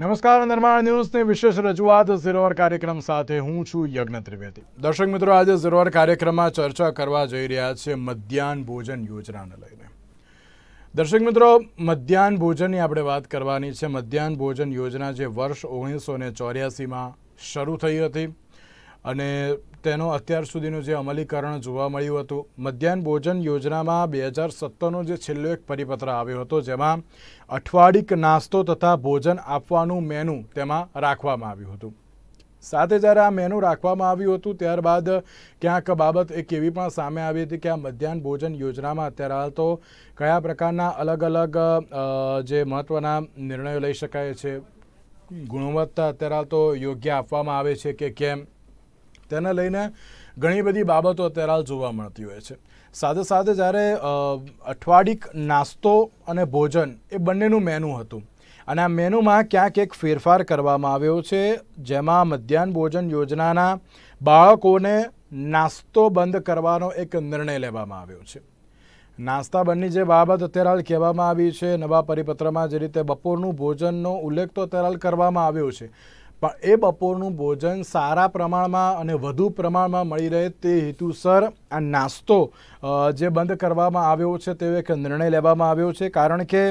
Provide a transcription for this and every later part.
નમસ્કાર, નિર્માણ ન્યૂઝની વિશેષ રજૂઆત ઝીરોવર કાર્યક્રમ સાથે હું છું યજ્ઞ ત્રિવેદી. દર્શક મિત્રો, આજે ઝીરોવર કાર્યક્રમમાં ચર્ચા કરવા જઈ રહ્યા છે મધ્યાહન ભોજન યોજનાને લઈને. દર્શક મિત્રો, મધ્યાહન ભોજનની આપણે વાત કરવાની છે. મધ્યાહન ભોજન યોજના જે વર્ષ ઓગણીસો ને ચોર્યાસીમાં શરૂ થઈ હતી. અને તેનો અત્યાર સુધીનું જે અમલીકરણ જોવા મળ્યું હતું, મધ્યાહન ભોજન યોજનામાં બે હજાર સત્તરનો જે છેલ્લો એક પરિપત્ર આવ્યો હતો, જેમાં અઠવાડિક નાસ્તો તથા ભોજન આપવાનું મેનુ તેમાં રાખવામાં આવ્યું હતું. સાથે જ્યારે આ મેનુ રાખવામાં આવ્યું હતું, ત્યારબાદ ક્યાંક બાબત એક એવી પણ સામે આવી હતી કે આ મધ્યાહન ભોજન યોજનામાં અત્યારે હાલ તો કયા પ્રકારના અલગ અલગ જે મહત્ત્વના નિર્ણયો લઈ શકાય છે, ગુણવત્તા અત્યારે હાલ તો યોગ્ય આપવામાં આવે છે કે કેમ? તેને લઈને ઘણી બધી બાબતો અત્યારે હાલ જોવા મળતી હોય છે. સાથે સાથે જ્યારે અઠવાડિક નાસ્તો અને ભોજન એ બંનેનું મેનુ હતું. અને આ મેનુમાં ક્યાંક એક ફેરફાર કરવામાં આવ્યો છે, જેમાં મધ્યાહન ભોજન યોજનાના બાળકોને નાસ્તો બંધ કરવાનો એક નિર્ણય લેવામાં આવ્યો છે. નાસ્તા બંધની જે બાબત અત્યારે હાલ કહેવામાં આવી છે, નવા પરિપત્રમાં જે રીતે બપોરનું ભોજનનો ઉલ્લેખ તો અત્યારે હાલ કરવામાં આવ્યો છે. પણ એ બપોરનું ભોજન સારા પ્રમાણમાં અને વધુ પ્રમાણમાં મળી રહે તે હેતુસર આ નાસ્તો જે બંધ કરવામાં આવ્યો છે તેવો એક નિર્ણય લેવામાં આવ્યો છે. કારણ કે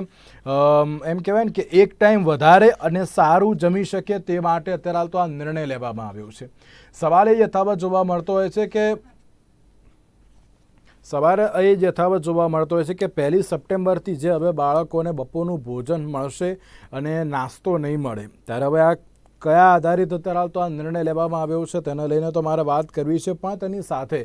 એમ કહેવાય ને કે એક ટાઈમ વધારે અને સારું જમી શકે તે માટે અત્યારે હાલ તો આ નિર્ણય લેવામાં આવ્યો છે. સવાલ એ યથાવત જોવા મળતો હોય છે કે, સવારે એ યથાવત જોવા મળતો હોય છે કે પહેલી સપ્ટેમ્બરથી જે હવે બાળકોને બપોરનું ભોજન મળશે અને નાસ્તો નહીં મળે. ત્યારે હવે આ કયા આધારિત અત્યારે તો આ નિર્ણય લેવામાં આવ્યો છે તેને લઈને તો મારે વાત કરવી છે, પણ તેની સાથે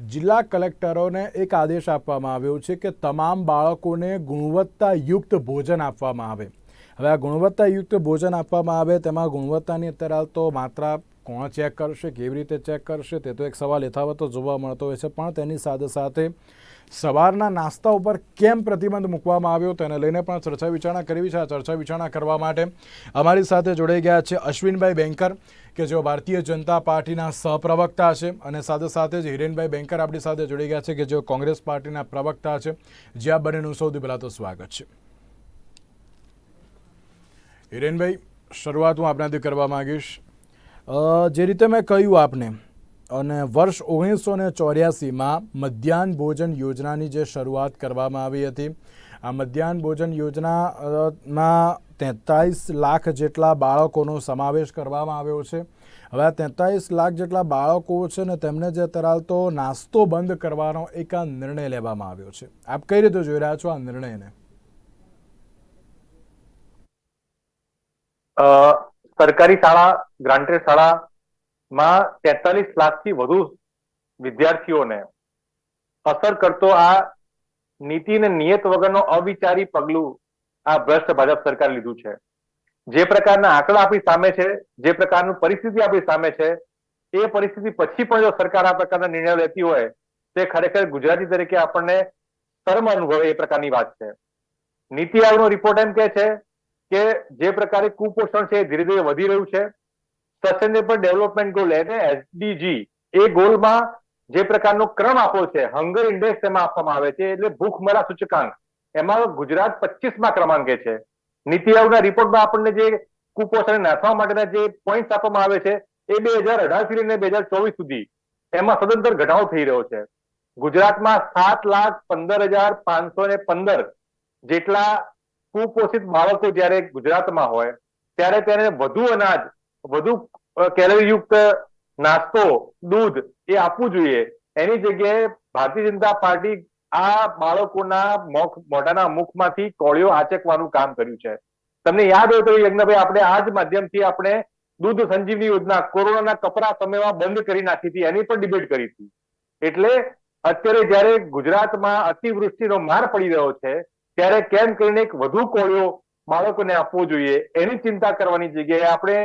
જિલ્લા કલેક્ટરોને એક આદેશ આપવામાં આવ્યો છે કે તમામ બાળકોને ગુણવત્તાયુક્ત ભોજન આપવામાં આવે. હવે આ ગુણવત્તાયુક્ત ભોજન આપવામાં આવે તેમાં ગુણવત્તાની અત્યારે હાલ તો માત્રા કોણ ચેક કરશે, કેવી રીતે ચેક કરશે, તે તો એક સવાલ યથાવત જોવા મળતો હોય છે. પણ તેની સાથે સાથે સવારના નાસ્તા ઉપર કેમ પ્રતિબંધ મૂકવામાં આવ્યો તેને લઈને પણ ચર્ચા વિચારણા કરવી છે. આ ચર્ચા વિચારણા કરવા માટે અમારી સાથે જોડાઈ ગયા છે અશ્વિનભાઈ બેંકર કે જેઓ ભારતીય જનતા પાર્ટીના સહપ્રવક્તા છે. અને સાથે સાથે જ હિરેનભાઈ બેંકર આપણી સાથે જોડાઈ ગયા છે, કે જેઓ કોંગ્રેસ પાર્ટીના પ્રવક્તા છે. જે આ બંનેનું સૌથી પહેલાં તો સ્વાગત છે. હિરેનભાઈ, શરૂઆત હું આપણાથી કરવા માંગીશ. જે રીતે મેં કહ્યું આપને, અને વર્ષ ઓગણીસો ને ચોર્યાસીમાં મધ્યાહન ભોજન યોજનાની જે શરૂઆત કરવામાં આવી હતી, આ મધ્યાહન ભોજન યોજનામાં તેતાલીસ લાખ જેટલા બાળકોનો સમાવેશ કરવામાં આવ્યો છે. હવે આ તેતાલીસ લાખ જેટલા બાળકો છે ને તેમને જે તરાલ તો નાસ્તો બંધ કરવાનો એક આ નિર્ણય લેવામાં આવ્યો છે. આપ કઈ રીતે જોઈ રહ્યા છો આ નિર્ણયને? સરકારી શાળા ગ્રાન્ટેડ શાળામાં તેતાલીસ લાખથી વધુ વિદ્યાર્થીઓને અસર કરતો આ નીતિ ને નિયત વગરનો અવિચારી પગલું આ ભ્રષ્ટ ભાજપ સરકાર લીધું છે. જે પ્રકારના આંકડા આપણી સામે છે, જે પ્રકારનું પરિસ્થિતિ આપણી સામે છે, એ પરિસ્થિતિ પછી પણ જો સરકાર આ પ્રકારના નિર્ણયો લેતી હોય, તે ખરેખર ગુજરાતી તરીકે આપણને શરમ અનુભવે એ પ્રકારની વાત છે. નીતિ આયોગનો રિપોર્ટ એમ કે છે કે જે પ્રકારે કુપોષણ છે ધીરે ધીરે વધી રહ્યું છે. સસ્ટેનેબલ ડેવલપમેન્ટ ગોલ એટલે એસડીજી એ ગોલમાં જે પ્રકારનો ક્રમ આપ્યો છે હંગર ઇન્ડેક્સ એમાં આપવામાં આવે છે, એટલે ભૂખમરા સૂચકાંક. એમાં ગુજરાત પચીસમાં ક્રમાંકે છે. નીતિ આયોગના રિપોર્ટમાં આપણને જે કુપોષણ નાથવા માટેના જે પોઈન્ટ આપવામાં આવે છે, એ બે હજાર અઢારથી બે હજાર ચોવીસ સુધી એમાં સદંતર ઘટાડો થઈ રહ્યો છે. ગુજરાતમાં સાત લાખ પંદર હજાર પાંચસો ને પંદર જેટલા કુપોષિત બાળકો જ્યારે ગુજરાતમાં હોય, ત્યારે તેને વધુ અનાજ, વધુ કેલરીયુક્ત નાસ્તો, દૂધ એ આપવું જોઈએ. એની જગ્યાએ ભારતીય જનતા પાર્ટી આ બાળકોના મોઢાના મુખમાંથી કોળીઓ આચકવાનું કામ કર્યું છે. તમને યાદ હોય તો યજ્ઞભાઈ, આપણે આ જ માધ્યમથી આપણે દૂધ સંજીવની યોજના, કોરોનાના કપરા સમયમાં બંધ કરી નાખી હતી, એની પણ ડિબેટ કરી હતી. એટલે અત્યારે જયારે ગુજરાતમાં અતિવૃષ્ટિનો માર પડી રહ્યો છે ત્યારે કેમ કરીને એક વધુ કોળિયો બાળકોને આપવો જોઈએ, એની ચિંતા કરવાની જગ્યાએ આપણે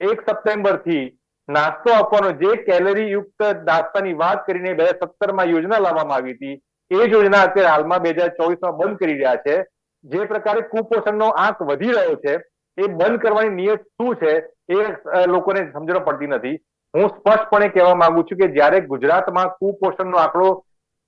એક સપ્ટેમ્બરથી નાસ્તો આપવાનો, જે કેલરી યુક્ત નાસ્તાની વાત કરીને બે હજાર સત્તરમાં યોજના લાવવામાં આવી હતી, એ યોજના અત્યારે હાલમાં બે હજાર ચોવીસમાં બંધ કરી રહ્યા છે. જે પ્રકારે કુપોષણનો આંક વધી રહ્યો છે, એ બંધ કરવાની નિયત શું છે, એ લોકોને સમજણ પડતી નથી. હું સ્પષ્ટપણે કહેવા માંગુ છું કે જ્યારે ગુજરાતમાં કુપોષણનો આંકડો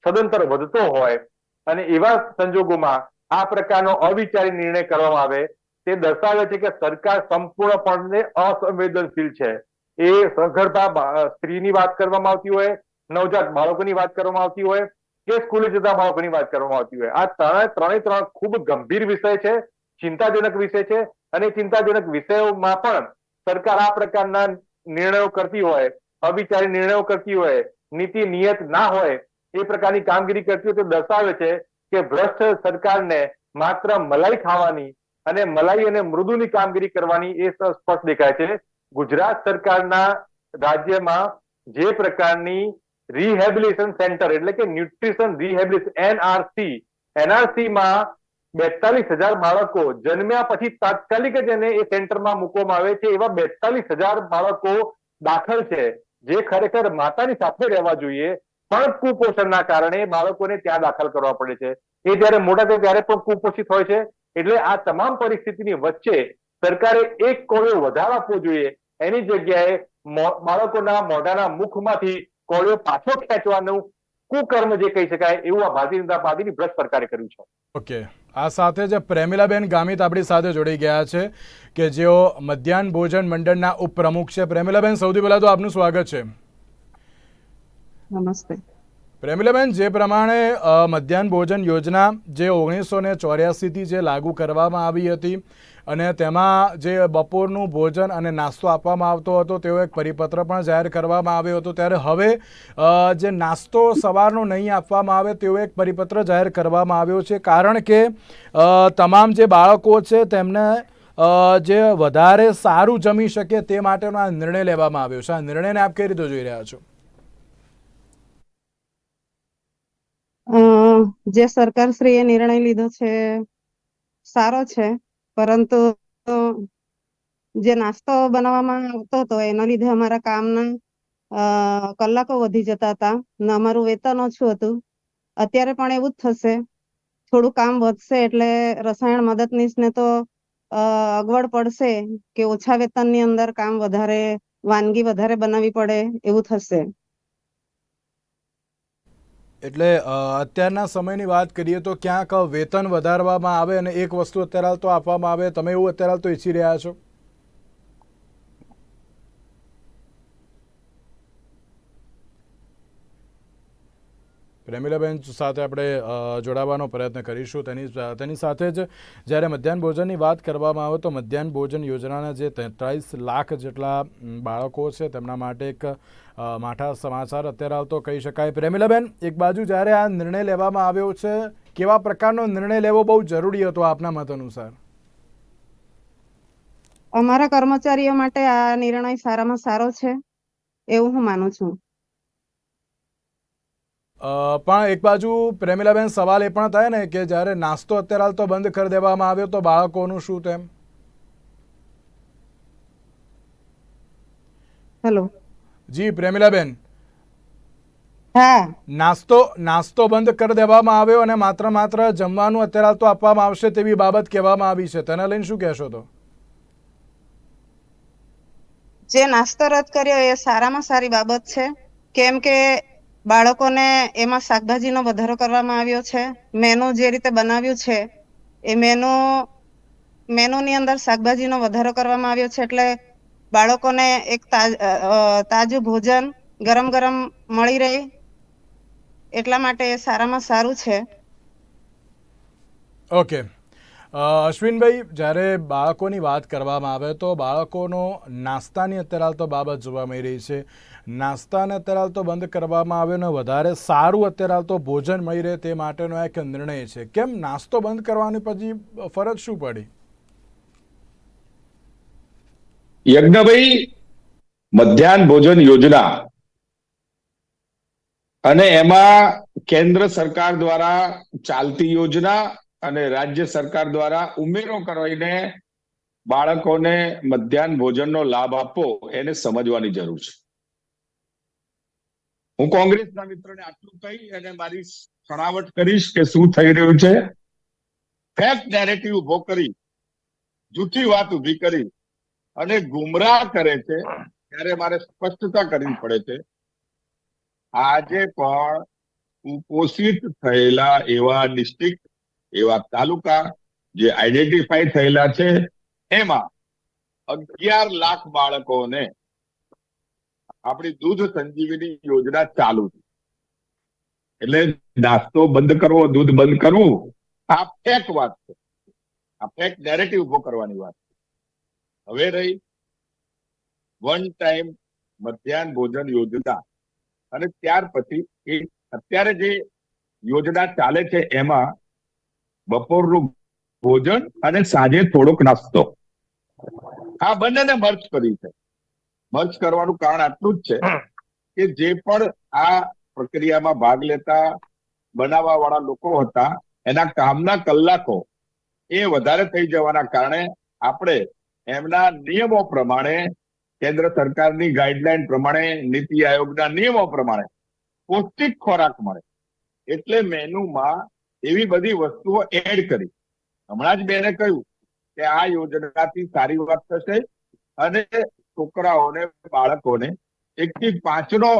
સદંતર વધતો હોય અને એવા સંજોગોમાં આ પ્રકારનો અવિચારી નિર્ણય કરવામાં આવે, તે દર્શાવે છે કે સરકાર સંપૂર્ણપણે અસંવેદનશીલ છે. એ સગર્ભા સ્ત્રીની વાત કરવામાં આવતી હોય, નવજાત બાળકોની વાત કરવામાં આવતી હોય કે સ્કૂલે જતા બાળકોની વાત કરવામાં આવતી હોય. આ ત્રણે ત્રણે, ત્રણ ખૂબ ગંભીર વિષય છે, ચિંતાજનક વિષય છે અને ચિંતાજનક વિષયોમાં પણ સરકાર આ પ્રકારના નિર્ણયો કરતી હોય, અવિચારી નિર્ણયો કરતી હોય નીતિ નિયત ના હોય, એ પ્રકારની કામગીરી કરતી હોય, તો દર્શાવે છે કે ભ્રષ્ટ સરકારને માત્ર મલાઈ ખાવાની અને મલાઈ અને મૃદુની કામગીરી કરવાની એ સ્પષ્ટ દેખાય છે. ગુજરાત સરકારના રાજ્યમાં જે પ્રકારની રિહેબિલિટેશન સેન્ટર એટલે કે ન્યુટ્રિશન રિહેબિલિટેશન એનઆરસી એનઆરસીમાં બેતાલીસ હજાર બાળકો જન્મ્યા પછી તાત્કાલિક જ એને એ સેન્ટરમાં મૂકવામાં આવે છે. એવા બેતાલીસ હજાર બાળકો દાખલ છે જે ખરેખર માતાની સાથે રહેવા જોઈએ. પણ કુપોષણના કારણે બાળકોને ત્યાં દાખલ કરવા પડે છે. એ જ્યારે મોટા થાય ત્યારે પણ કુપોષિત હોય છે. એટલે આ તમામ પરિસ્થિતિની વચ્ચે સરકારે એક કોળિયો વધારે આપવો જોઈએ. એની જગ્યાએ બાળકોના મોઢાના મુખમાંથી કોળિયો પાછો ખેંચવાનું કુકર્મ જે કહી શકાય એવું આ ભારતીય જનતા પાર્ટીની ભ્રષ્ટ સરકારે કર્યું છે. ઓકે. આ સાથે જ પ્રેમિલાબેન ગામિત આપણી સાથે જોડી ગયા છે કે જેઓ મધ્યાહન ભોજન મંડળના ઉપપ્રમુખ છે. પ્રેમિલાબેન, સૌથી પહેલા તો આપનું સ્વાગત છે. નમસ્તે. પ્રેમિલાબેન, જે પ્રમાણે મધ્યાહન ભોજન યોજના જે ઓગણીસો ને ચોર્યાસીથી જે લાગુ કરવામાં આવી હતી અને તેમાં જે બપોરનું ભોજન અને નાસ્તો આપવામાં આવતો હતો તેવો એક પરિપત્ર પણ જાહેર કરવામાં આવ્યો હતો. ત્યારે હવે જે નાસ્તો સવારનો નહીં આપવામાં આવે તેવો એક પરિપત્ર જાહેર કરવામાં આવ્યો છે. કારણ કે તમામ જે બાળકો છે, તેમને જે વધારે સારું જમી શકે તે માટેનો આ નિર્ણય લેવામાં આવ્યો છે. આ નિર્ણયને આપ કઈ રીતે જોઈ રહ્યા છો? જે સરકારશ્રીએ નિર્ણય લીધો છે સારો છે પરંતુ જે નાસ્તો બનાવવામાં આવતો હતો એના લીધે અમારા કામના કલાકો વધી જતા હતા ને અમારું વેતન ઓછું હતું. અત્યારે પણ એવું જ થશે. થોડું કામ વધશે એટલે રસાયણ મદદનીશને તો અ, અગવડ પડશે કે ઓછા વેતનની અંદર કામ વધારે વાનગી વધારે બનાવવી પડે એવું થશે. એટલે અત્યારના સમયની વાત કરીએ તો ક્યાંક વેતન વધારવામાં આવે અને એક વસ્તુ અત્યારે તો આપવામાં આવે. તમે એવું અત્યારે તો ઈચ્છી રહ્યા છો? પ્રેમિલાબેન સાથે આપણે જોડાવાનો પ્રયત્ન કરીશું. તેની તેની સાથે જ જ્યારે મધ્યાહન ભોજનની વાત કરવામાં આવે તો મધ્યાહન ભોજન યોજનાના જે તેત્રીસ લાખ જેટલા બાળકો છે તેમના માટે એક માઠા સમાચાર અત્યારે આવતો કહી શકાય. પ્રેમિલાબેન એક બાજુ જ્યારે આ નિર્ણય લેવામાં આવ્યો છે, કેવા પ્રકારનો નિર્ણય લેવો બહુ જરૂરી હતો આપના મત અનુસાર? અમારા કર્મચારીઓ માટે આ નિર્ણય સારામાં સારો છે, એવું હું માનું છું. પણ એક બાજુ પ્રેમિલાબેન સવાલ એ પણ થાય ને કે જ્યારે નાસ્તો અત્યારે હાલ તો બંધ કરી દેવામાં આવ્યો તો બાળકોનું શું તેમ? હેલો જી પ્રેમિલાબેન. હા. નાસ્તો નાસ્તો બંધ કરી દેવામાં આવ્યો અને માત્ર માત્ર જમવાનું અત્યારે હાલ તો આપવામાં આવશે તેવી બાબત કહેવામાં આવી છે. તેને લઈને શું કહેશો તો? જે નાસ્તો રદ કર્યો એ સારામાં સારી બાબત છે. કેમ કે બાળકોને એમાં શાકભાજીનો વધારો કરવામાં આવ્યો છે. મેનુ જે રીતે બનાવ્યું છે, એ મેનુ, મેનુની અંદર શાકભાજીનો વધારો કરવામાં આવ્યો છે એટલે બાળકોને એક તાજ- ભોજન ગરમ ગરમ મળી રહે એટલા માટે એ સારામાં સારું છે. ઓકે. અશ્વિનભાઈ, જ્યારે બાળકોની વાત કરવામાં આવે તો બાળકોનો નાસ્તાની અત્યારે હાલ તો બાબત જોવા મળી રહી છે. નાસ્તાને અત્યારે હાલ તો બંધ કરવામાં આવ્યો ને વધારે સારું અત્યારે હાલ તો ભોજન મળી રહે તે માટેનો એક નિર્ણય છે. કેમ નાસ્તો બંધ કરવાની પછી ફરજ શું પડી? યજ્ઞભાઈ, મધ્યાહન ભોજન યોજના અને એમાં કેન્દ્ર સરકાર દ્વારા ચાલતી યોજના અને રાજ્ય સરકાર દ્વારા ઉમેરો કરીને બાળકોને મધ્યાહન ભોજનનો લાભ આપવો એને સમજવાની જરૂર છે. હું કોંગ્રેસના મિત્રોને આટલું કહી અને મારી છણાવટ કરીશ કે શું થઈ રહ્યું છે. ફેક નેરેટિવ ઊભો કરી, જૂઠી વાત ઊભી કરી અને ગુમરાહ કરે છે ત્યારે મારે સ્પષ્ટતા કરવી પડે છે. આજે પણ કુપોષિત થયેલા એવા ડિસ્ટ્રિક્ટ, એવા તાલુકા જે આઈડેન્ટિફાઈ થયેલા છે, એમાં અગિયાર લાખ બાળકોને આપણી દૂધ સંજીવની યોજના ચાલુ છે. એટલે નાસ્તો બંધ કરવો, દૂધ બંધ કરવું, આ ફેક વાત છે. આ ફેક નેરેટિવ ઊભો કરવાની વાત છે. હવે રહી વન ટાઈમ મધ્યાહન ભોજન યોજના. અને ત્યાર પછી એ અત્યારે જે યોજના ચાલે છે એમાં બપોરનું ભોજન અને સાંજે થોડોક નાસ્તો. આ બંનેને મર્જ કરી છે. મર્જ કરવાનું કારણ આટલું જ છે કે જે પણ આ પ્રક્રિયામાં ભાગ લેતા બનાવવા વાળા લોકો હતા એના કામના કલાકો એ વધારે થઈ જવાના કારણે આપણે એમના નિયમો પ્રમાણે કેન્દ્ર સરકારની ગાઈડલાઈન પ્રમાણે નીતિ આયોગના નિયમો પ્રમાણે પૌષ્ટિક ખોરાક મળે. એટલે મેનુમાં એવી બધી વસ્તુઓ એડ કરી. હમણાં જ બેને કહ્યું કે આ યોજનાથી સારી વાત થશે અને છોકરાઓને, બાળકોને એક થી પાંચનો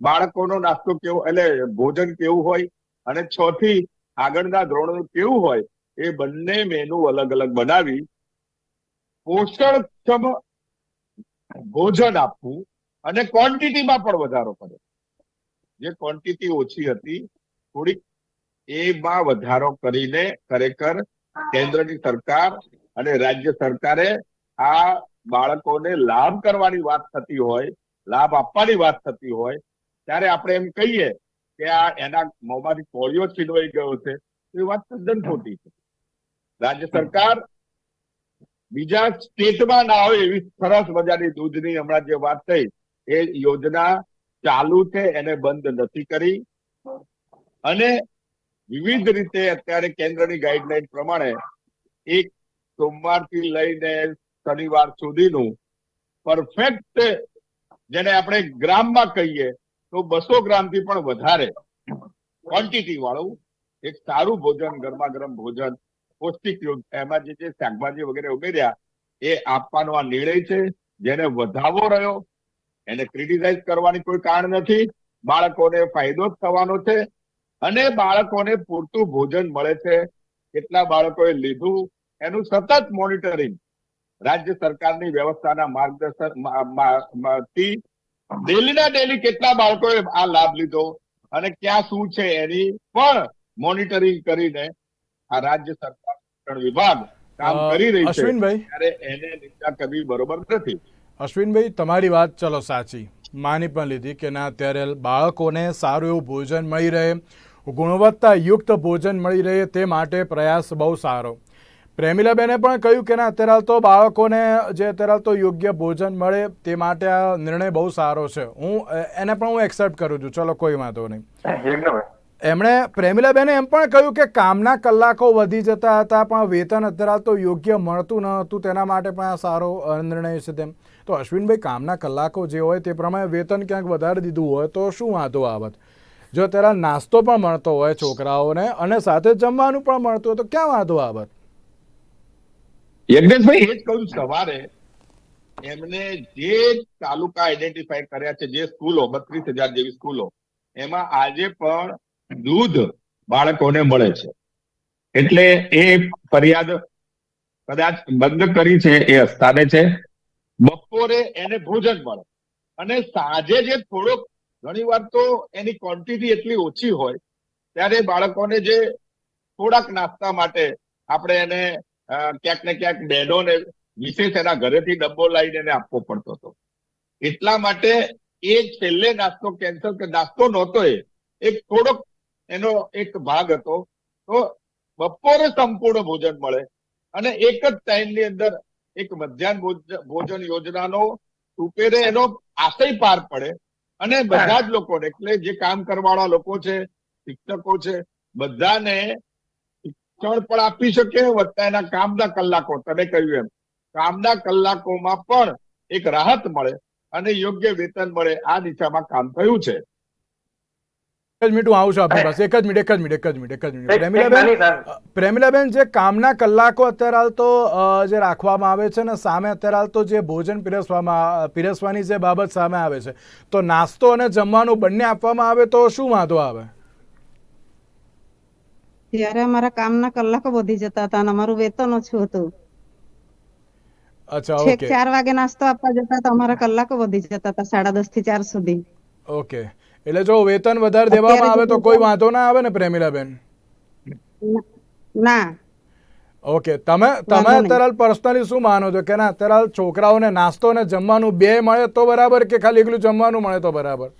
બાળકોનો નાસ્તો કેવો, એટલે ભોજન કેવું હોય અને છ થી આગળના ધોરણનું કેવું હોય, એ બંને મેનુ અલગ અલગ બનાવી પોષણક્ષમ ભોજન આપવું અને ક્વોન્ટિટીમાં પણ વધારો કર્યો. જે ક્વોન્ટિટી ઓછી હતી, થોડીક એમાં વધારો કરીને ખરેખર કેન્દ્રની સરકાર અને રાજ્ય સરકારે આ બાળકોને લાભ કરવાની વાત થતી હોય, લાભ આપવાની વાત થતી હોય, ત્યારે આપણે એમ કહીએ કે આ એના મોંમાંથી કોળિયો છીનવાઈ ગયો છે. એ વાત તદ્દન ખોટી છે. રાજ્ય સરકાર બીજા સ્ટેટમાં ના હોય એવી સરસ મજાની દૂધની હમણાં જે વાત થઈ, એ યોજના ચાલુ છે, એને બંધ નથી કરી. અને વિવિધ રીતે અત્યારે કેન્દ્રની ગાઈડલાઈન પ્રમાણે એક સોમવારથી લઈને શનિવાર સુધીનું પરફેક્ટ જેને આપણે ગ્રામમાં કહીએ તો બસો ગ્રામથી પણ વધારે ક્વોન્ટિટી વાળું એક સારું ભોજન ગરમા ગરમ ભોજન, પૌષ્ટિક એમાં જે જે શાકભાજી વગેરે ઉમેર્યા, એ આપવાનો આ નિર્ણય છે. જેને વધાવો રહ્યો, એને ક્રિટિસાઇઝ કરવાની કોઈ કારણ નથી. બાળકોને ફાયદો થવાનો છે અને બાળકોને પૂરતું ભોજન મળે છે. કેટલા બાળકોએ લીધું? એનું સતત મોનિટરિંગ રાજ્ય સરકારની વ્યવસ્થાના માર્ગદર્શનથી ડેલીના ડેલી કેટલા બાળકોએ આ લાભ લીધો અને ક્યાં શું છે એની પણ મોનિટરિંગ કરીને આ રાજ્ય સરકાર શિક્ષણ વિભાગ કામ કરી રહી છે. ત્યારે એને નિંદા કરવી બરોબર નથી. અશ્વિનભાઈ તમારી વાત ચલો સાચી. માની પણ લીધી કે ના અત્યારે બાળકોને સારું એવું ભોજન મળી રહે ગુણવત્તાયુક્ત ભોજન મળી રહે તે માટે પ્રયાસ બહુ સારો. પ્રેમિલાબેને પણ કહ્યું કે ના અત્યારે તો બાળકોને જે અત્યારે તો યોગ્ય ભોજન મળે તે માટે આ નિર્ણય બહુ સારો છે. હું એને પણ હું એક્સેપ્ટ કરું છું. ચલો કોઈ વાંધો નહીં. એમણે પ્રેમિલાબેને એમ પણ કહ્યું કે કામના કલાકો વધી જતા હતા પણ વેતન અત્યારે તો યોગ્ય મળતું ન હતું તેના માટે પણ આ સારો નિર્ણય છે તેમ. તો અશ્વિનભાઈ કામના કલાકો જે હોય તે પ્રમાણે વેતન ક્યાંક વધારી દીધું હોય તો શું વાંધો આવત જો અત્યારે નાસ્તો પણ મળતો હોય છોકરાઓને અને સાથે જમવાનું પણ મળતું હોય તો ક્યાં વાંધો આવત યજ્ઞેશભાઈ એ જ કહું સવારે. એમને જે તાલુકા આઈડેન્ટિફાઈ કર્યા છે, જે સ્કૂલો, બત્રીસ હજાર જેવી સ્કૂલો, એમાં આજે પણ દૂધ બાળકોને મળે છે. એટલે એ ફરિયાદ કદાચ બંધ કરી છે, એ સ્થાને છે. બપોરે એને ભોજન મળે. અને સાંજે જે થોડોક ઘણી વાર તો એની ક્વોન્ટિટી એટલી ઓછી હોય, ત્યારે બાળકોને જે થોડાક નાસ્તા માટે આપણે એને ક્યાંક ને ક્યાંક બહેનોને વિશેષ એના ઘરેથી ડબ્બો લાવીને એને આપવો પડતો હતો. એટલા માટે એ છેલ્લે નાસ્તો કેન્સલ કે નાસ્તો નહોતો એ, એક થોડોક એનો એક ભાગ હતો. તો બપોરે સંપૂર્ણ ભોજન મળે અને એક જ ટાઈમની અંદર એક મધ્યાહન ભોજ- ભોજન યોજનાનો સુપેરે એનો આશય પાર પડે અને બધા જ લોકોને, એટલે જે કામ કરવાવાળા લોકો છે, શિક્ષકો છે, બધાને શિક્ષણ પણ આપી શકે વત્તા એના કામના કલાકો તમે કહ્યું એમ. કામના કલાકોમાં પણ એક રાહત મળે અને યોગ્ય વેતન મળે આ દિશામાં કામ થયું છે. એક જ મિનિટ હું આવું છું આપણી પાસે. એક જ મિનિટ એક જ મિનિટ એક જ મિનિટ એક જ મિનિટ. પ્રેમિલાબેન પ્રેમિલાબેન જે કામના કલાકો અત્યારે હાલ તો જે રાખવામાં આવે છે ને સામે અત્યારે હાલ તો જે ભોજન પીરસવામાં પીરસવાની જે બાબત સામે આવે છે. તો નાસ્તો અને જમવાનું બંને આપવામાં આવે તો શું વાંધો આવે? ત્યારે અમારા કામના કલાકો વધી જતા હતા અને અમારું વેતન ઓછું હતું. અચ્છા ઓકે. ચાર વાગે નાસ્તો આપવા જતા તો અમારા કલાકો વધી જતા હતા સાડા દસથી ચાર સુધી. ઓકે. એટલે જો વેતન વધારે દેવામાં આવે તો કોઈ વાંધો ના આવે ને પ્રેમિલાબેન? ના ઓકે તમે તમે તરલ પર્સનલી શું માનો છો? કે ના અત્યારે છોકરાઓને નાસ્તો ને જમવાનું બે મળે તો બરાબર કે ખાલી એકલું જમવાનું મળે તો બરાબર?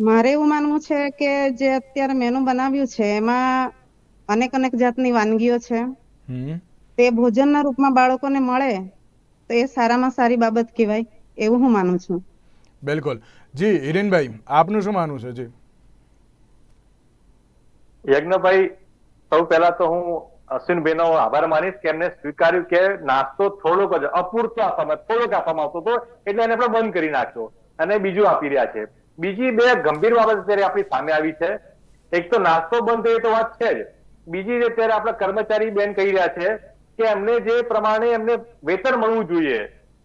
મારે એવું માનવું છે કે જે અત્યારે મેનુ બનાવ્યું છે એમાં અનેક અનેક જાતની વાનગીઓ છે. તે ભોજનના રૂપમાં બાળકોને મળે તો એ સારામાં સારી બાબત કહેવાય એવું હું માનું છું. બિલકુલ. જી હિરેનભાઈ આપનું શું માનવું છે? જી. યજ્ઞભાઈ સૌ પહેલા તો હું અશ્વિનભાઈ નો આભાર માનીશ કે એમને સ્વીકાર્યું કે નાસ્તો થોડોક જ અપૂરતો આપવામાં થોડોક આપવામાં આવતો હતો એટલે એને આપણે બંધ કરી નાખ્યો. અને બીજું આપી રહ્યા છે. બીજી બે ગંભીર બાબત અત્યારે આપણી સામે આવી છે. એક તો નાસ્તો બંધ થયો તો વાત છે જ. બીજી અત્યારે આપણા કર્મચારી બેન કહી રહ્યા છે કે એમને જે પ્રમાણે એમને વેતન મળવું જોઈએ.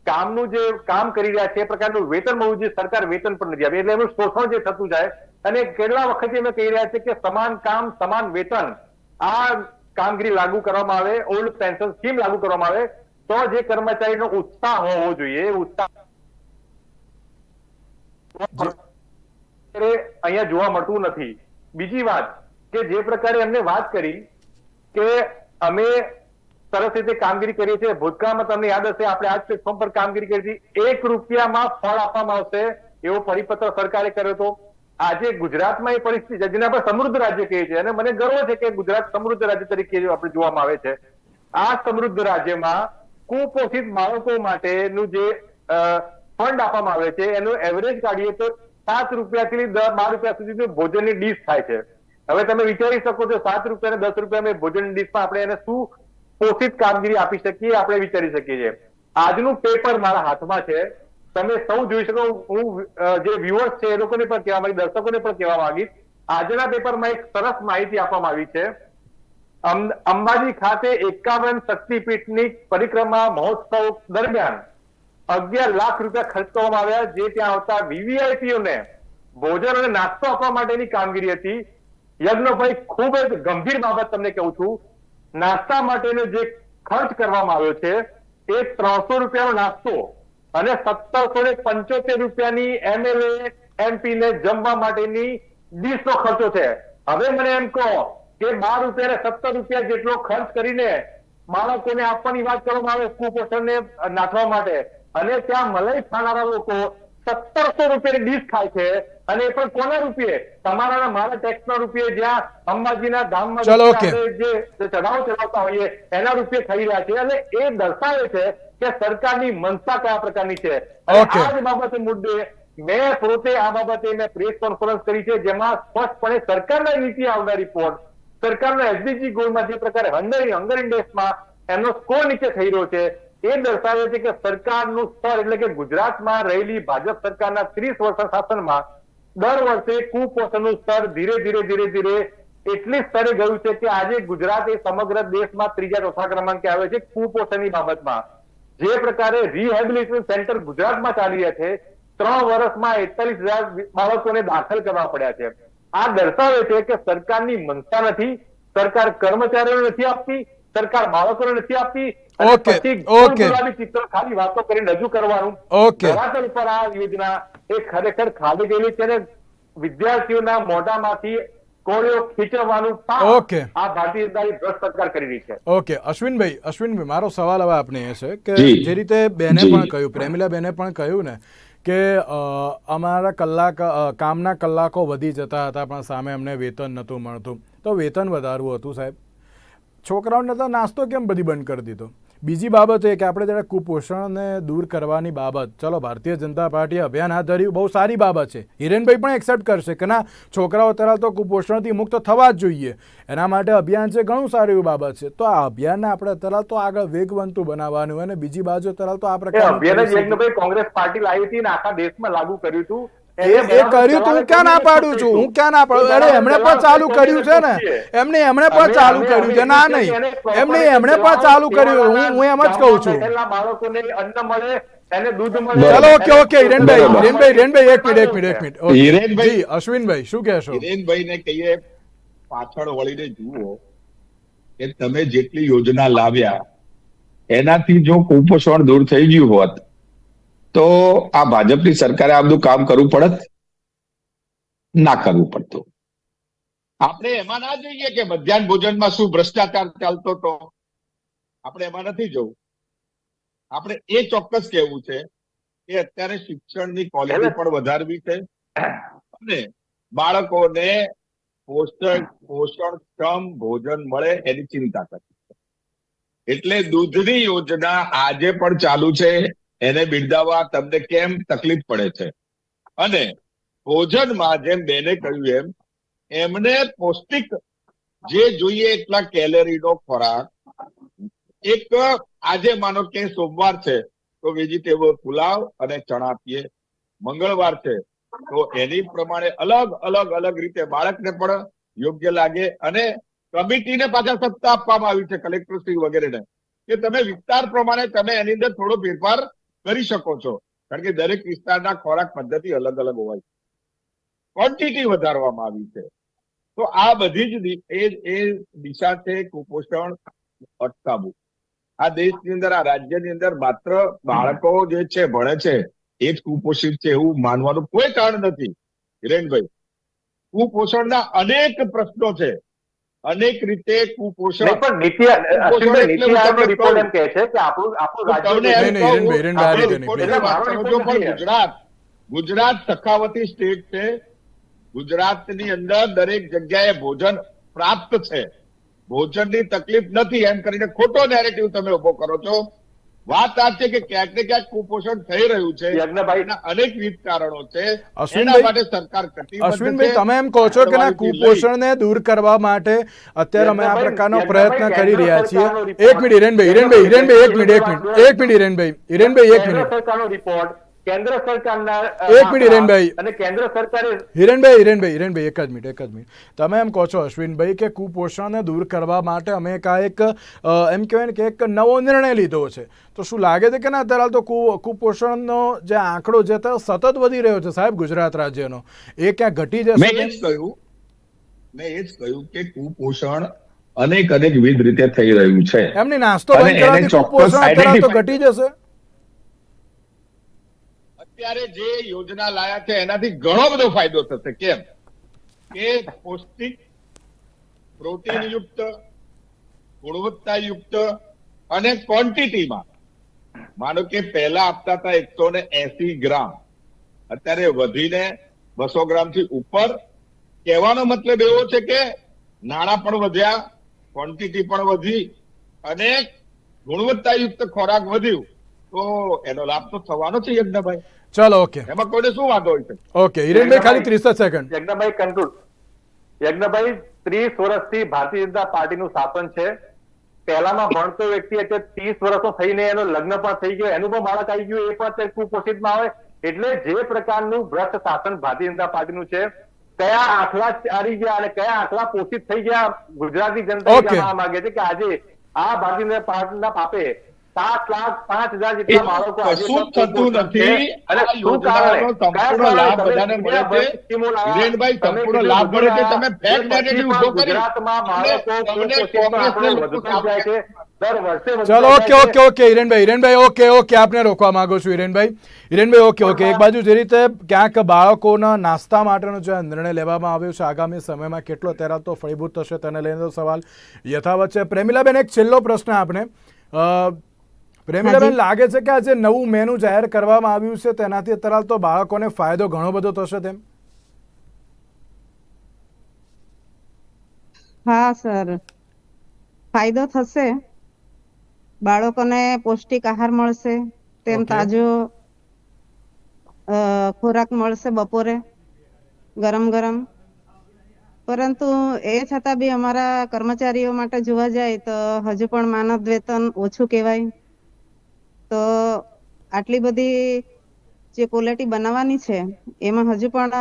કામનું જે કામ કરી રહ્યા છે એ પ્રકારનું વેતન મળવું જોઈએ. સરકાર વેતન પણ નથી આપી. એટલે એમનું શોષણ જે થતું જાય અને કેટલા વખતથી અમે કહી રહ્યા છે કે સમાન કામ, સમાન વેતન આ કામગીરી લાગુ કરવામાં આવે, ઓલ્ડ પેન્શન સ્કીમ લાગુ કરવામાં આવે તો જે કર્મચારીનો ઉત્સાહ હોવો જોઈએ. ઉત્સાહ અહીંયા જોવા મળતું નથી. બીજી વાત કે જે પ્રકારે એમને વાત કરી કે અમે સરસ રીતે કામગીરી કરીએ છીએ. ભૂતકાળમાં તમને યાદ હશે, આપણે આ પ્લેટફોર્મ પર કામગીરી કરી હતી. એક રૂપિયામાં ફળ આપવામાં આવશે એવો પરિપત્ર સરકારે કર્યો હતો. આજે ગુજરાતમાં એ પરિસ્થિતિ છે જેને આપણે સમૃદ્ધ રાજ્ય કહીએ છીએ. અને મને ગર્વ છે કે ગુજરાત સમૃદ્ધ રાજ્ય તરીકે આપણે જોવામાં આવે છે. આ સમૃદ્ધ રાજ્યમાં કુપોષિત બાળકો માટેનું જે ફંડ આપવામાં આવે છે, એનું એવરેજ કાઢીએ તો સાત રૂપિયાથી બાર રૂપિયા સુધીની ભોજનની ડીશ થાય છે. હવે તમે વિચારી શકો છો, સાત રૂપિયા દસ રૂપિયા ભોજન ડીશમાં આપણે એને શું પોષિત કામગીરી આપી શકીએ, આપણે વિચારી શકીએ છીએ. આજનું પેપર મારા હાથમાં છે. તમે સૌ જોઈ શકો, હું જે વ્યુઅર્સ છે, એ લોકોને પણ કહેવા માંગી દર્શકોને પણ કહેવા માંગીશ. આજના પેપરમાં એક સરસ માહિતી આપવામાં આવી છે. અંબાજી ખાતે એકાવન શક્તિપીઠની પરિક્રમા મહોત્સવ દરમિયાન અગિયાર લાખ રૂપિયા ખર્ચ કરવામાં આવ્યા, જે ત્યાં આવતા વીવીઆઈપીઓને ભોજન અને નાસ્તો આપવા માટેની કામગીરી હતી. યજ્ઞભાઈ ખૂબ જ ગંભીર બાબત તમને કહું છું. નાસ્તા માટેનો જે ખર્ચ કરવામાં આવ્યો છે, એ ત્રણસો રૂપિયાનો નાસ્તો અને સત્તરસો ને પંચોતેર રૂપિયાની એમએલએ એમપી ને જમવા માટેની ડીશ ખર્ચો છે. હવે મને એમ કહો કે બાર રૂપિયા ને સત્તર રૂપિયા જેટલો ખર્ચ કરીને બાળકોને આપવાની વાત કરવામાં આવે, કુપોષણને નાથવા માટે અને ત્યાં મલાઈ ખાનારા લોકો સત્તરસો રૂપિયાની ડીશ ખાય છે. અને એ પણ કોના રૂપિયે? તમારા મારા ટેક્સ ના રૂપિયે જ્યાં અંબાજીના ધામમાં જે ચઢાવ ચડાવતા હોઈએ એના રૂપિયે ખાઈ રહ્યા છે. અને એ દર્શાવે છે કે સરકારની મનસા કયા પ્રકારની છે. આ જ બાબતે મુદ્દે મેં પોતે આ બાબતે મેં પ્રેસ કોન્ફરન્સ કરી છે જેમાં સ્પષ્ટપણે સરકારના નીતિ આવનાર રિપોર્ટ સરકારના એસડીજી ગોલમાં જે પ્રકારે હંગર હંગર ઇન્ડેક્સમાં એમનો સ્કોર નીચે થઈ રહ્યો છે. એ દર્શાવે છે કે સરકારનું સ્તર એટલે કે ગુજરાતમાં રહેલી ભાજપ સરકારના ત્રીસ વર્ષના શાસનમાં દર વર્ષે કુપોષણનું સ્તર ધીરે ધીરે ધીરે ધીરે એટલી સ્તરે ગયું છે કે આજે ગુજરાત એ સમગ્ર દેશમાં ત્રીજા ચોથા ક્રમાંકે આવે છે કુપોષણની બાબતમાં. જે પ્રકારે રિહેબિલિટેશન સેન્ટર ગુજરાતમાં ચાલી રહ્યા છે, ત્રણ વર્ષમાં એકતાલીસ હજાર બાળકોને દાખલ કરવા પડ્યા છે. આ દર્શાવે છે કે સરકારની મનસા નથી, સરકાર કર્મચારીઓને નથી આપતી સરકાર બાળકોને નથી આપતી ઓકે, ઓકે. ચિત્ર ખાલી વાતો કરીને રજૂ કરવાનું ઓકે. ધરાતલ પર આ યોજના એ ખરેખર ખાલી ગયેલી છે અને વિદ્યાર્થીઓના મોઢામાંથી કોળીઓ ખીચવવાનું ઓકે. આ ભારતીય જનતા ભ્રષ્ટ કરી રહી છે ઓકે અશ્વિનભાઈ અશ્વિનભાઈ મારો સવાલ હવે આપને એ છે કે જે રીતે બેને પણ કહ્યું પ્રેમિલા બેને પણ કહ્યું ને કે અમારા કલાક કામના કલાકો વધી જતા હતા પણ સામે અમને વેતન નહોતું મળતું તો વેતન વધારવું હતું સાહેબ છોકરાઓને તો નાસ્તો કેમ બધી બંધ કરી દીધો? બીજી બાબત એ કે આપણે જ્યારે કુપોષણને દૂર કરવાની બાબત ચલો ભારતીય જનતા પાર્ટીએ અભિયાન હાથ ધર્યું બહુ સારી બાબત છે. હિરેનભાઈ પણ એક્સેપ્ટ કરશે કે ના છોકરાઓ તરફ તો કુપોષણથી મુક્ત થવા જ જોઈએ. એના માટે અભિયાન છે ઘણું સારું એવું બાબત છે. તો આ અભિયાનને આપણે તરફ તો આગળ વેગવંતું બનાવવાનું અને બીજી બાજુ તરફ તો આ પ્રકાર કોંગ્રેસ પાર્ટી લાવી હતી આખા દેશમાં લાગુ કર્યું હતું. એ કર્યું તો હું ક્યાં ના પાડું છું? હું ક્યાં ના પાડું? અરે એમણે પણ ચાલુ કર્યું છે ને. એમને એમણે પણ ચાલુ કર્યું છે. ના નહીં. એમને એમણે પણ ચાલુ કર્યું. હું હું એમ જ કહું છું. બાળકોને અન્ન મળે એને દૂધ મળે. ચલો ઓકે ઓકે હિરેનભાઈ હિરેનભાઈ હિરેનભાઈ એક મિનિટ એક મિનિટ એક મિનિટ. હિરેનભાઈ- અશ્વિનભાઈ શું કહેશો? હિરેનભાઈને કહીએ પાછળ વળીને જુઓ કે તમે જેટલી યોજના લાવ્યા એનાથી જો કુપોષણ દૂર થઈ ગયું હોત તો આ ભાજપની સરકારે આ બધું કામ કરવું પડત? ના કરવું પડતું. આપણે એમાં ના જોઈએ કે મધ્યાહન ભોજનમાં શું ભ્રષ્ટાચાર ચાલતો હતો? આપણે એમાં નથી જવું. આપણે એ ચોક્કસ કહેવું છે કે અત્યારે શિક્ષણની ક્વોલિટી પણ વધારવી છે અને બાળકોને પોષણ, પોષણક્ષમ ભોજન મળે એની ચિંતા કરવી એટલે દૂધની યોજના આજે પણ ચાલુ છે. એને બિરદાવવા તમને કેમ તકલીફ પડે છે? અને ભોજનમાં જેમ બેને કહ્યું એમ, એમને પૌષ્ટિક જે જોઈએ એટલા કેલેરીનો ખોરાક. એક આજે માનો કે સોમવાર છે, તો વેજીટેબલ પુલાવ અને ચણા આપીએ મંગળવાર છે, તો એની પ્રમાણે અલગ અલગ અલગ રીતે બાળકને પણ યોગ્ય લાગે અને કમિટીને પાછા સત્તા આપવામાં આવી છે કલેક્ટરશ્રી વગેરેને. કે તમે વિસ્તાર પ્રમાણે તમે એની અંદર થોડો ફેરફાર કરી શકો છો. કારણ કે દરેક વિસ્તારના ખોરાક પદ્ધતિ અલગ અલગ હોય છે. ક્વોન્ટિટી વધારવામાં આવી છે. તો આ બધી જ એ એ દિશા છે કુપોષણ અટકાવવું. આ દેશની અંદર, આ રાજ્યની અંદર માત્ર બાળકો જે છે, ભણે છે, એ જ કુપોષિત છે એવું માનવાનું કોઈ કારણ નથી. હિરેનભાઈ, કુપોષણના અનેક પ્રશ્નો છે. અનેક રીતે કુપોષણ. પણ નીતિ નીતિ રિપોર્ટ એમ કહે છે કે આપણું આપણું રાજ્ય. ગુજરાત ગુજરાત સખાવતી સ્ટેટ છે ગુજરાતની અંદર દરેક જગ્યાએ ભોજન પ્રાપ્ત છે. ભોજનની તકલીફ નથી એમ કરીને ખોટો નેરેટિવ તમે ઊભો કરો છો. વાત આ છે કે ક્યાંક ને ક્યાંક કુપોષણ થઈ રહ્યું છે. અનેક વિવિધ કારણો છે. એના માટે સરકાર અશ્વિનભાઈ તમે એમ કહો છો કે ના ને કુપોષણને દૂર કરવા માટે અત્યારે અમે આ પ્રકારનો પ્રયત્ન કરી રહ્યા છીએ. એક મિનિટ હિરેનભાઈ હિરેનભાઈ હિરેનભાઈ એક મિનિટ એક મિનિટ એક મિનિટ હિરેનભાઈ હિરેનભાઈ એક મિનિટ. સરકારનો રિપોર્ટ કેન્દ્ર સરકારના એક મિનિટ, હિરેનભાઈ. અને કેન્દ્ર સરકારે હિરેનભાઈ હિરેનભાઈ હિરેનભાઈ એક જ મિનિટ એક જ મિનિટ. તમે એમ કહો છો અશ્વિનભાઈ કે કુપોષણને દૂર કરવા માટે અમે કાંઈક એમ કહેવાય ને કે એક નવો નિર્ણય લીધો છે. તો શું લાગે છે કે ના? અત્યારે તો કુ કુપોષણનો જે આંકડો છે સતત વધી રહ્યો છે સાહેબ ગુજરાત રાજ્યનો. એ ક્યાં ઘટી જશે? મેં એ જ કહ્યું. મેં એ જ કહ્યું કે કુપોષણ અનેક અનેક વિવિધ રીતે થઈ રહ્યું છે. એમની નાસ્તો બંધ કરવાથી કુપોષણ અત્યારે તો ઘટી જશે? અત્યારે જે યોજના લાયા છે, એનાથી ઘણો બધો ફાયદો થશે. કેમ? કે પૌષ્ટિક પ્રોટીન યુક્ત ગુણવત્તાયુક્ત અને ક્વોન્ટિટીમાં, માનો કે પહેલા આપતા હતા એકસો ને એસી ગ્રામ. અત્યારે વધીને બસો ગ્રામથી ઉપર. કહેવાનો મતલબ એવો છે કે નાણાં પણ વધ્યા, ક્વોન્ટિટી પણ વધી અને ગુણવત્તાયુક્ત ખોરાક વધ્યું. તો એનો લાભ તો થવાનો છે યજ્ઞભાઈ. ચલો ઓકે. એમાં કોઈને શું વાંધો હોય છે? ઓકે હિરેનભાઈ ખાલી ત્રીસ જ સેકન્ડ યજ્ઞભાઈ કંટ્રોલ. યજ્ઞભાઈ ત્રીસ વર્ષથી ભારતીય જનતા પાર્ટીનું શાસન છે. પહેલામાં ભણતો વ્યક્તિ એટલે ત્રીસ વર્ષનો થઈને એનો લગ્ન પણ થઈ ગયો. એનું પણ બાળક આવી ગયું એ પણ કુપોષિતમાં આવે. એટલે જે પ્રકારનું ભ્રષ્ટ શાસન ભારતીય જનતા પાર્ટીનું છે કયા આખલા ચારી ગયા અને કયા આખલા પોષિત થઈ ગયા ગુજરાતી જનતા માંગે છે કે આજે આ ભારતીય જનતા પાર્ટીના પાપે સાત લાખ પાંચ હજાર જેટલા બાળકો કશું થતું નથી. અને શું કારણે? સંપૂર્ણ લાભ બધાને મળે છે. સંપૂર્ણ લાભ મળે છે. તમે ફેક નેગેટિવ ઊભો કરી. ગુજરાતમાં બાળકો કોંગ્રેસને જાય છે દર વર્ષે વધતો ચલો okay okay okay Hirenbhai Hirenbhai okay okay આપને રોકવા માંગુ છું હિરેનભાઈ હિરેનભાઈ ઓકે ઓકે એક બાજુ જે રીતે ક્યાંક બાળકોના નાસ્તા માટેનો જે નિર્ણય લેવામાં આવ્યો છે આગામી સમયમાં કેટલો ત્યારે તો ફળીભૂત થશે તેને લઈને સવાલ યથાવત છે પ્રેમિલાબેન એક છેલ્લો પ્રશ્ન આપણે પ્રેમિલાબેન લાગે છે કે આ જે નવું મેનુ જાહેર કરવામાં આવ્યું છે તેનાથી અત્યારે તો બાળકોને ફાયદો ઘણો બધો થશે તેમ? હા સર. ફાયદો થશે. બાળકોને પૌષ્ટિક આહાર મળશે તેમ તાજો ખોરાક મળશે બપોરે ગરમ ગરમ. પરંતુ એ છતાં બી અમારા કર્મચારીઓ માટે જોવા જાય તો હજુ પણ માનદ વેતન ઓછું કહેવાય. તો આટલી બધી જે ક્વોલિટી બનાવવાની છે એમાં હજુ પણ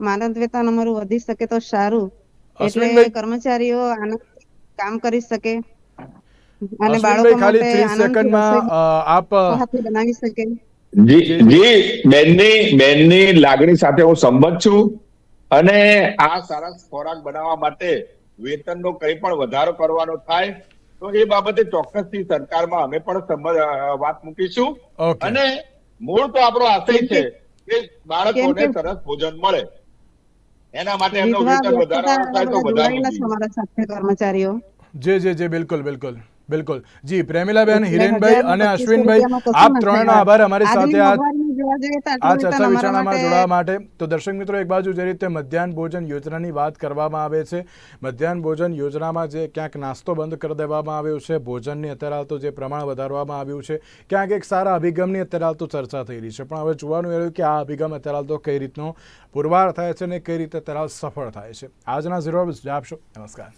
માનદ વેતન અમારું વધી શકે તો સારું. એટલે કર્મચારીઓ આનંદ કામ કરી શકે. અને બાળકો માટે સેકન્ડમાં આપ બનાવી શકે. જી જી બેનની બેનની લાગણી સાથે હું સંમત છું. અને આ સારા ખોરાક બનાવવા માટે વેતનનો કંઈ પણ વધારો કરવાનો થાય તો એ બાબતે ચોક્કસથી સરકારમાં અમે પણ વાત મૂકીશું. અને મૂળ તો આપણો આશય છે કે બાળકોને સરસ ભોજન મળે. એના માટે એમનો વેતન વધારવાનો થાય તો સાથે કર્મચારીઓ. જી જી જી બિલકુલ બિલકુલ બિલકુલ. જી પ્રેમિલાબેન હિરેનભાઈ અને અશ્વિનભાઈ આપ ત્રણ ત્રણનો આભાર અમારી સાથે આ આ ચર્ચા વિચારણામાં જોડાવા માટે તો દર્શક મિત્રો એક બાજુ જે રીતે મધ્યાહન ભોજન યોજનાની વાત કરવામાં આવે છે મધ્યાહન ભોજન યોજનામાં જે ક્યાંક નાસ્તો બંધ કરી દેવામાં આવ્યો છે ભોજનની અત્યારે હાલ તો જે પ્રમાણ વધારવામાં આવ્યું છે ક્યાંક એક સારા અભિગમની અત્યારે હાલ તો ચર્ચા થઈ રહી છે. પણ હવે જોવાનું એ રહ્યું કે આ અભિગમ અત્યારે હાલ તો કઈ રીતનો પુરવાર થાય છે અને કઈ રીતે અત્યારે હાલ સફળ થાય છે. આજના ઝીરો આપશો નમસ્કાર.